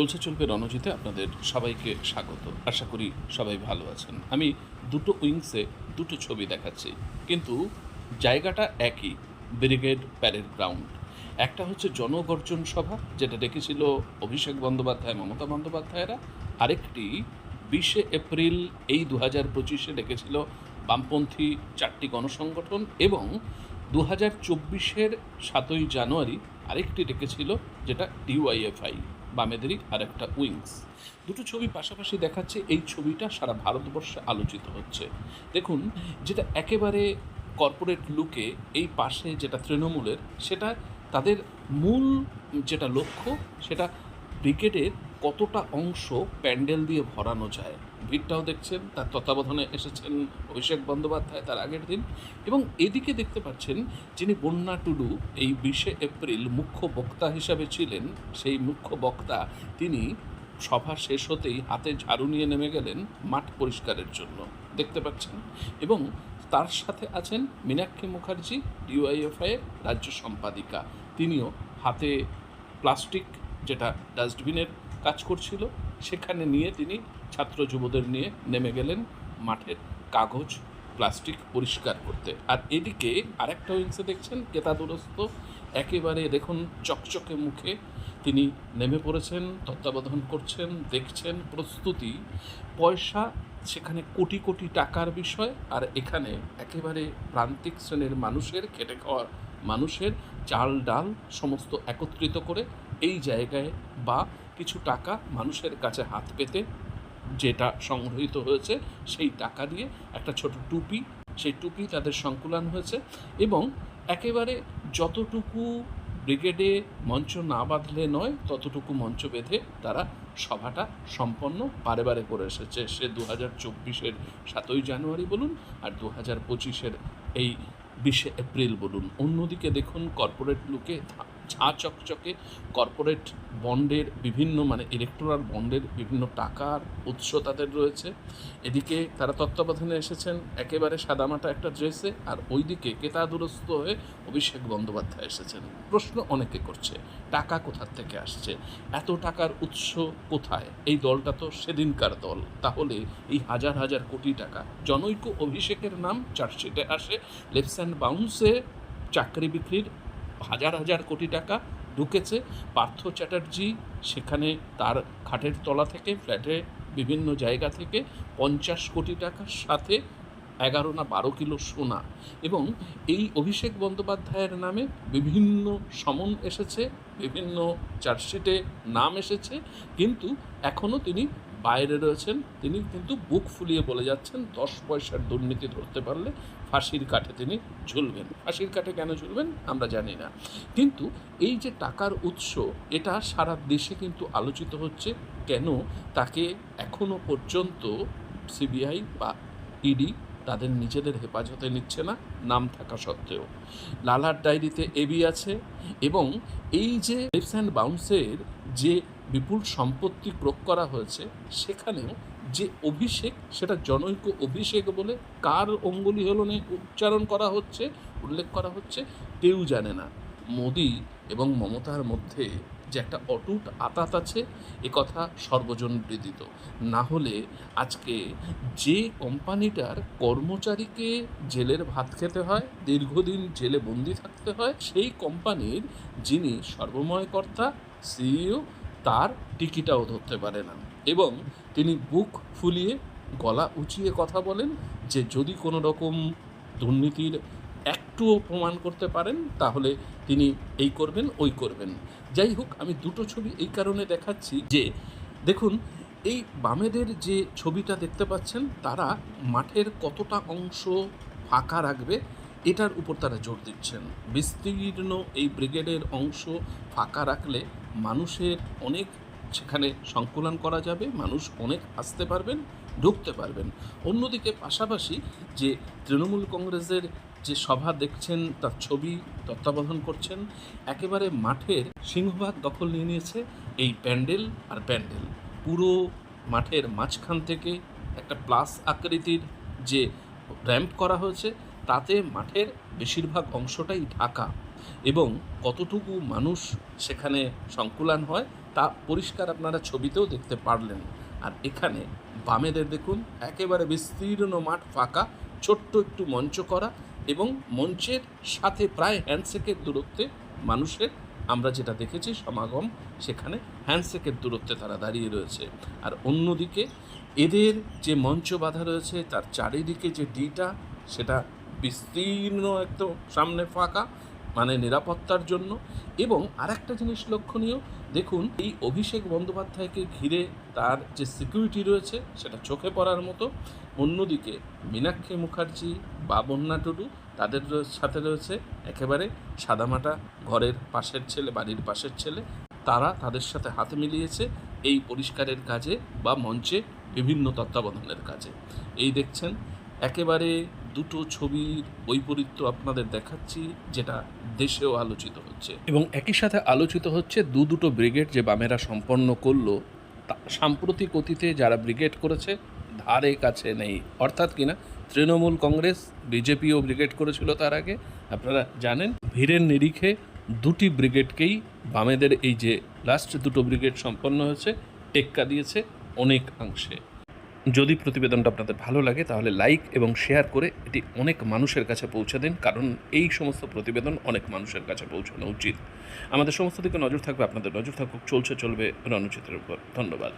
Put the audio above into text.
চলছে চলবে রণজিতে আপনাদের সবাইকে স্বাগত। আশা করি সবাই ভালো আছেন। আমি দুটো উইংসে দুটো ছবি দেখাচ্ছি। কিন্তু জায়গাটা একই, ব্রিগেড প্যারেড গ্রাউন্ড। একটা হচ্ছে জনগর্জন সভা, যেটা ডেকেছিল অভিষেক বন্দ্যোপাধ্যায়, মমতা বন্দ্যোপাধ্যায়রা। আরেকটি বিশে এপ্রিল এই দু হাজার পঁচিশে ডেকেছিল বামপন্থী চারটি গণসংগঠন এবং দু হাজার চব্বিশের সাতই জানুয়ারি আরেকটি ডেকেছিল, যেটা ডিওয়াইএফআই। বামেদেরই আরেকটা উইংস। দুটো ছবি পাশাপাশি দেখাচ্ছে, এই ছবিটা সারা ভারতবর্ষে আলোচিত হচ্ছে। দেখুন, যেটা একেবারে কর্পোরেট লুকে এই পাশে যেটা তৃণমূলের, সেটা তাদের মূল যেটা লক্ষ্য, সেটা ব্রিগেডের কতটা অংশ প্যান্ডেল দিয়ে ভরানো যায়? ভিড়টাও দেখছেন, তার তত্ত্বাবধানে এসেছেন অভিষেক বন্দ্যোপাধ্যায় তার আগের দিন। এবং এদিকে দেখতে পাচ্ছেন যিনি বন্যা টুডু, এই বিশে এপ্রিল মুখ্য বক্তা হিসাবে ছিলেন, সেই মুখ্য বক্তা তিনি সভা শেষ হতেই হাতে ঝাড়ু নিয়ে নেমে গেলেন মাঠ পরিষ্কারের জন্য। দেখতে পাচ্ছেন? এবং তার সাথে আছেন মীনাক্ষী মুখার্জি ডিওয়াইএফআই এর রাজ্য সম্পাদিকা। তিনিও হাতে প্লাস্টিক, যেটা ডাস্টবিনের কাজ করছিল, সেখানে নিয়ে তিনি ছাত্র যুবদের নিয়ে নেমে গেলেন মাঠের কাগজ, প্লাস্টিক পরিষ্কার করতে। আর এদিকে আরেকটা উইংসে দেখছেন কেতাদুরস্ত একেবারে দেখুন চকচকে মুখে। তিনি নেমে পড়েছেন, তত্ত্বাবধান করছেন, দেখছেন প্রস্তুতি। পয়সা, সেখানে কোটি কোটি টাকার বিষয়, আর এখানে একেবারে প্রান্তিক শ্রেণির মানুষের, খেটে খাওয়ার মানুষের চাল ডাল সমস্ত একত্রিত করে এই জায়গায় বা কিছু টাকা মানুষের কাছে হাত পেতে যেটা সংগৃহীত হয়েছে, সেই টাকা দিয়ে একটা ছোট টুপি, সেই টুপি তাদের সংকুলান হয়েছে এবং একেবারে যতটুকু ব্রিগেডে মঞ্চ না বাঁধলে নয়, ততটুকু মঞ্চ বেঁধে তারা সভাটা সম্পন্ন বারে বারে করে এসেছে। সে দু হাজার চব্বিশের সাতই জানুয়ারি বলুন আর দু হাজার পঁচিশের এই বিশে এপ্রিল বলুন। অন্যদিকে দেখুন কর্পোরেট লুকে ঝাঁ চকচকে কর্পোরেট বন্ডের বিভিন্ন মানে ইলেকট্রাল বন্ডের বিভিন্ন টাকার উৎস তাদের রয়েছে। এদিকে তারা তত্ত্বাবধানে এসেছেন একেবারে সাদামাটা একটা ড্রেসে আর ওইদিকে কেতাদুরস্ত হয়ে অভিষেক বন্দ্যোপাধ্যায় এসেছেন। প্রশ্ন অনেকে করছে, টাকা কোথার থেকে আসছে? এত টাকার উৎস কোথায়? এই দলটা তো সেদিনকার দল। তাহলে এই হাজার হাজার কোটি টাকা জনৈক অভিষেকের নাম চার্জশিটে আসে লেপস অ্যান্ড বাউন্সে চাকরি বিক্রির হাজার হাজার কোটি টাকা ঢুকেছে। পার্থ চ্যাটার্জি সেখানে তার খাটের তলা থেকে, ফ্ল্যাটে বিভিন্ন জায়গা থেকে পঞ্চাশ কোটি টাকার সাথে এগারো না বারো কিলো সোনা এবং এই অভিষেক বন্দ্যোপাধ্যায়ের নামে বিভিন্ন সমন এসেছে, বিভিন্ন চার্জশিটে নাম এসেছে। কিন্তু এখনও তিনি বাইরে রয়েছেন, তিনি কিন্তু বুক ফুলিয়ে বলে যাচ্ছেন, দশ পয়সার দুর্নীতি ধরতে পারলে ফাঁসির কাঠে তিনি ঝুলবেন। ফাঁসির কাঠে কেন ঝুলবেন? আমরা জানি না। কিন্তু এই যে টাকার উৎস, এটা সারা দেশে কিন্তু আলোচিত হচ্ছে, কেন তাকে এখনও পর্যন্ত সিবিআই বা ইডি তাদের নিজেদের হেফাজতে নিচ্ছে না, নাম থাকা সত্ত্বেও। লালার ডায়েরিতে এবি আছে এবং এই যে লিপস অ্যান্ড বাউন্সের যে বিপুল সম্পত্তি প্রয়োগ করা হয়েছে, সেখানেও যে অভিষেক, সেটা জনৈক অভিষেক বলে কার অঙ্গুলি হলনে উচ্চারণ করা হচ্ছে, উল্লেখ করা হচ্ছে, কেউ জানে না। মোদি এবং মমতার মধ্যে যে একটা অটুট আতাত আছে, এ কথা সর্বজন বিদিত। না হলে আজকে যে কোম্পানিটার কর্মচারীকে জেলের ভাত খেতে হয়, দীর্ঘদিন জেলে বন্দি থাকতে হয়, সেই কোম্পানির যিনি সর্বময়কর্তা সিইও তার টিকিটাও ধরতে পারে না। এবং তিনি বুক ফুলিয়ে গলা উঁচিয়ে কথা বলেন যে যদি কোনো রকম দুর্নীতির একটুও প্রমাণ করতে পারেন, তাহলে তিনি এই করবেন, ওই করবেন। যাই হোক, আমি দুটো ছবি এই কারণে দেখাচ্ছি যে, দেখুন, এই বামেদের যে ছবিটা দেখতে পাচ্ছেন, তারা মাঠের কতটা অংশ ফাঁকা রাখবে, এটার উপর তারা জোর দিচ্ছেন। বিস্তীর্ণ এই ব্রিগেডের অংশ ফাঁকা রাখলে মানুষের অনেক সেখানে সংকুলন করা যাবে, মানুষ অনেক আসতে পারবেন, ঢুকতে পারবেন। অন্যদিকে পাশাপাশি যে তৃণমূল কংগ্রেসের যে সভা দেখছেন, তার ছবি তত্ত্বাবধান করছেন, একেবারে মাঠের সিংহভাগ দখল নিয়ে নিয়েছে এই প্যান্ডেল আর প্যান্ডেল। পুরো মাঠের মাঝখান থেকে একটা প্লাস আকৃতির যে র্যাম্প করা হয়েছে, তাতে মাঠের বেশিরভাগ অংশটাই ঢাকা এবং কতটুকু মানুষ সেখানে সংকুলান হয় তা পরিষ্কার আপনারা ছবিতেও দেখতে পারলেন। আর এখানে বামেদের দেখুন, একেবারে বিস্তীর্ণ মাঠ ফাঁকা, ছোট্ট একটু মঞ্চ করা এবং মঞ্চের সাথে প্রায় হ্যান্ডশেকের দূরত্বে মানুষের, আমরা যেটা দেখেছি সমাগম, সেখানে হ্যান্ডশেকের দূরত্বে তারা দাঁড়িয়ে রয়েছে। আর অন্যদিকে এদের যে মঞ্চ বাঁধা রয়েছে, তার চারিদিকে যে ডিটা, সেটা বিস্তীর্ণ একদম সামনে ফাঁকা মানে নিরাপত্তার জন্য। এবং আরেকটা জিনিস লক্ষণীয়, দেখুন, এই অভিষেক বন্দ্যোপাধ্যায়কে ঘিরে তার যে সিকিউরিটি রয়েছে, সেটা চোখে পড়ার মতো। অন্যদিকে, মীনাক্ষী মুখার্জি বা বন্যা টুডু, তাদের সাথে রয়েছে একেবারে সাদামাটা ঘরের পাশের ছেলে, বাড়ির পাশের ছেলে। তারা তাদের সাথে হাত মিলিয়েছে এই পরিষ্কারের কাজে বা মঞ্চে বিভিন্ন তত্ত্বাবধানের কাজে। এই দেখছেন, একেবারে দুটো ছবির বৈপরীত্য আপনাদের দেখাচ্ছি, যেটা দেশেও আলোচিত হচ্ছে। এবং একই সাথে আলোচিত হচ্ছে দু দুটো ব্রিগেড যে বামেরা সম্পন্ন করল সাম্প্রতিক অতীতে যারা ব্রিগেড করেছে, ধারে কাছে নেই। অর্থাৎ কিনা, তৃণমূল কংগ্রেস, বিজেপিও ব্রিগেড করেছিল তার আগে। আপনারা জানেন, ভিড়ের নিরিখে দুটি ব্রিগেডকেই বামেদের এই যে লাস্ট দুটো ব্রিগেড সম্পন্ন হয়েছে, টেক্কা দিয়েছে অনেকাংশে যদি প্রতিবেদনটা আপনাদের ভালো লাগে, তাহলে লাইক এবং শেয়ার করে এটি অনেক মানুষের কাছে পৌঁছে দিন, কারণ এই সমস্ত প্রতিবেদন অনেক মানুষের কাছে পৌঁছানো উচিত। আমাদের সমস্ত দিকে নজর থাকবে, আপনাদের নজর থাকুক, চলছে, চলবে রণচিত্রের উপর। ধন্যবাদ।